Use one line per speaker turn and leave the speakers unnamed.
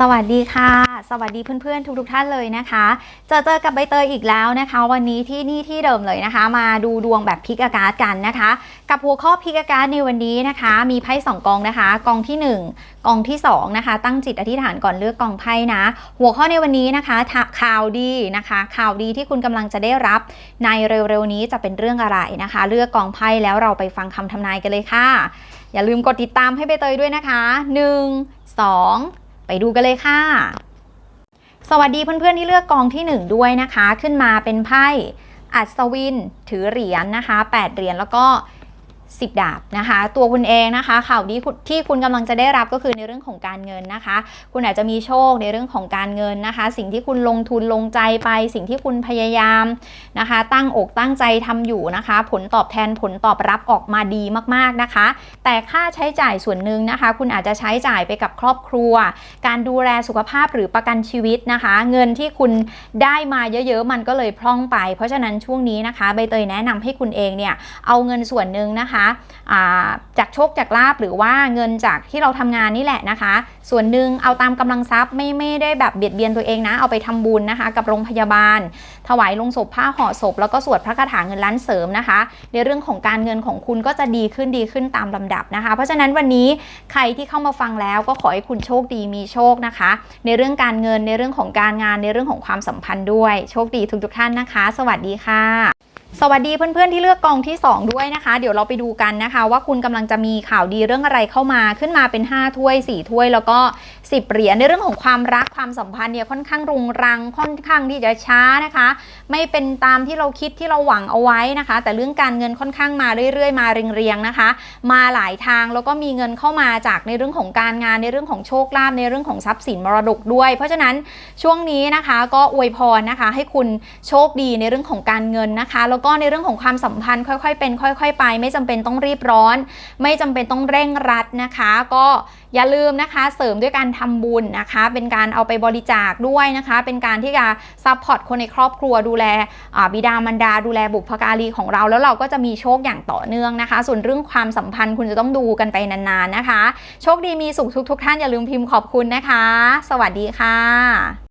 สวัสดีค่ะ สวัสดีเพื่อนๆ ทุกๆท่านเลยนะคะเจอเจอกับใบเตยอีกแล้วนะคะ วันนี้ที่นี่ที่เดิมเลยนะคะ มาดูดวงแบบพิกอากาศกันนะคะ กับหัวข้อพิกอากาศในวันนี้นะคะ มีไพ่สองกองนะคะ กองที่หนึ่งกองที่สองนะคะ ตั้งจิตอธิษฐานก่อนเลือกกองไพ่นะ หัวข้อในวันนี้นะคะข่าวดีนะคะ ข่าวดีที่คุณกำลังจะได้รับในเร็วๆนี้จะเป็นเรื่องอะไรนะคะ เลือกกองไพ่แล้วเราไปฟังคำทำนายกันเลยค่ะ อย่าลืมกดติดตามให้ใบเตยด้วยนะคะ 1 2 ดูกันเลยค่ะ สวัสดีเพื่อนๆที่เลือกกองที่ 1 ด้วยนะคะ ขึ้นมาเป็นไพ่อัศวินถือเหรียญนะคะ 8 เหรียญแล้วก็ 10 ดาบนะคะ ตัวคุณเองนะคะข่าวดีที่คุณกำลังจะได้รับก็คือในเรื่องของการเงินนะคะ คุณอาจจะมีโชคในเรื่องของการเงินนะคะ สิ่งที่คุณลงทุนลงใจไป สิ่งที่คุณพยายามนะคะ ตั้งอกตั้งใจทำอยู่นะคะ ผลตอบแทนผลตอบรับออกมาดีมากๆนะคะ แต่ค่าใช้จ่ายส่วนหนึ่งนะคะ คุณอาจจะใช้จ่ายไปกับครอบครัว การดูแลสุขภาพหรือประกันชีวิตนะคะ เงินที่คุณได้มาเยอะๆ มันก็เลยพร่องไป เพราะฉะนั้นช่วงนี้นะคะใบเตยแนะนำให้คุณเองเนี่ยเอาเงินส่วนหนึ่งนะคะอ่าจากโชคจากลาบหรือว่าเงินจากที่เราทำงานนี่แหละนะคะ ส่วนหนึ่งเอาตามกำลังทรัพย์ไม่ไม่ได้แบบเบียดเบียนตัวเองนะ เอาไปทำบุญนะคะ กับโรงพยาบาล ถวายลงศพผ้าห่อศพ แล้วก็สวดพระคาถาเงินล้านเสริมนะคะ ในเรื่องของการเงินของคุณก็จะดีขึ้นดีขึ้นตามลำดับนะคะ เพราะฉะนั้นวันนี้ใครที่เข้ามาฟังแล้วก็ขอให้คุณโชคดีมีโชคนะคะ ในเรื่องการเงินในเรื่องของการงานในเรื่องของความสัมพันธ์ด้วย โชคดีทุกๆท่านนะคะ สวัสดีค่ะ สวัสดีเพื่อนๆที่เลือกกองที่ 2 ด้วยนะคะ เดี๋ยวเราไปดูกันนะคะ ว่าคุณกำลังจะมีข่าวดีเรื่องอะไรเข้ามาขึ้นมาเป็น 5 ถ้วย 4 ถ้วย แล้วก็ 10 เหรียญในเรื่องของความรักความสัมพันธ์เนี่ยค่อนข้างรุงรังค่อนข้างที่จะช้านะคะ ไม่เป็นตามที่เราคิดที่เราหวังเอาไว้นะคะ แต่เรื่องการเงินค่อนข้างมาเรื่อยๆ มาเรียงๆนะคะ มาหลายทางแล้วก็มีเงินเข้ามาจากในเรื่องของการงานในเรื่องของโชคลาภในเรื่องของทรัพย์สินมรดกด้วย เพราะฉะนั้นช่วงนี้นะคะก็อวยพรนะคะ ให้คุณโชคดีในเรื่องของการเงินนะคะแล้วก็ในเรื่องของความสัมพันธ์ค่อยๆเป็น ค่อย ๆ ไป ไม่จำเป็นต้องรีบร้อน ไม่จำเป็นต้องเร่งรัดนะคะ ก็อย่าลืมนะคะเสริมด้วยการทำบุญนะคะ เป็นการเอาไปบริจาคด้วยนะคะ เป็นการที่จะซัพพอร์ตคนในครอบครัวดูแลบิดามารดา ดูแลบุพการีของเรา แล้วเราก็จะมีโชคอย่างต่อเนื่องนะคะ ส่วนเรื่องความสัมพันธ์คุณจะต้องดูกันไปนานๆนะคะ โชคดีมีสุขทุกๆ ท่านอย่าลืมพิมพ์ขอบคุณนะคะ สวัสดีค่ะ